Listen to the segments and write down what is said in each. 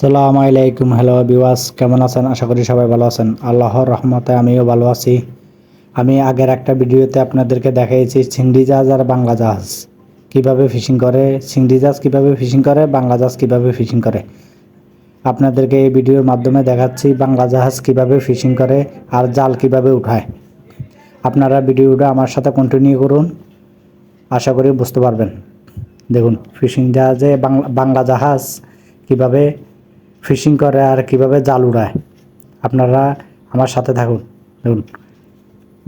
সালামু আলাইকুম। হ্যালো বিওয়াস কেমন আছেন? আশা করি সবাই ভালো আছেন। আল্লাহর রহমতে আমিও ভালো আছি। আমি আগের একটা ভিডিওতে আপনাদেরকে দেখিয়েছি চিংড়ি জাহাজ আর বাংলা জাহাজ কীভাবে ফিশিং করে, চিংড়ি জাহাজ কীভাবে ফিশিং করে, বাংলা জাহাজ কীভাবে ফিশিং করে। আপনাদেরকে এই ভিডিওর মাধ্যমে দেখাচ্ছি বাংলা জাহাজ কীভাবে ফিশিং করে আর জাল কীভাবে উঠায়। আপনারা ভিডিওটা আমার সাথে কন্টিনিউ করুন। আশা করি বুঝতে পারবেন। দেখুন ফিশিং জাহাজে বাংলা বাংলা জাহাজ কীভাবে ফিশিং করে আর কীভাবে জাল উড়ায়। আপনারা আমার সাথে থাকুন। দেখুন।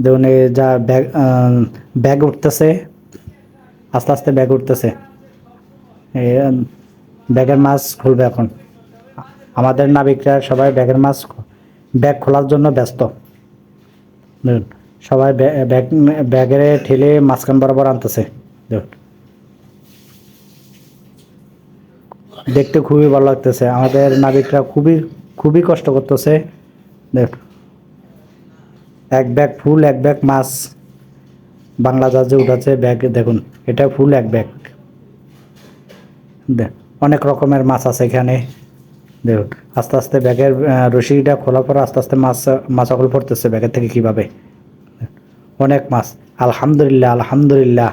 দেখুন, এই যা ব্যাগ ব্যাগ উঠতেছে। আস্তে আস্তে ব্যাগ উঠতেছে। ব্যাগের মাছ খুলবে এখন। আমাদের নাবিকরা সবাই ব্যাগের মাছ ব্যাগ খোলার জন্য ব্যস্ত। দেখুন, সবাই ব্যাগ ব্যাগ- ব্যাগের ঠেলে মাঝখান বরাবর আনতেছে। দেখুন। দেখতে খুবই ভালো লাগতেছে। আমাদের নাবিকরা খুবই খুবই কষ্ট করতেছে। দেখ, এক ব্যাগ ফুল, এক ব্যাগ মাছ। বাংলা জাহাজে উঠাচ্ছে ব্যাগ, দেখুন, এটা ফুল এক ব্যাগ। দেখ, অনেক রকমের মাছ আছে এখানে। দেখুন আস্তে আস্তে ব্যাগের রশিটা খোলার পর আস্তে আস্তে মাছ মাছাকল পড়তেছে ব্যাগের থেকে কীভাবে। অনেক মাছ। আলহামদুলিল্লাহ আলহামদুলিল্লাহ।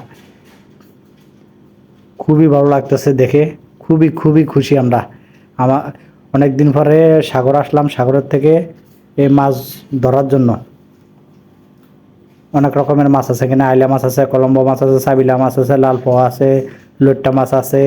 খুবই ভালো লাগতেছে দেখে। খুবই খুবই খুশি আমরা। আমার অনেক দিন পরে সাগর আসলাম, সাগরের থেকে এই মাছ ধরার জন্য। অনেক রকমের মাছ আছে এখানে, আইলা মাছ আছে, কলম্বো মাছ আছে, সাবিলা মাছ আছে লাল পোয়া আছে, লোট্টা মাছ আছে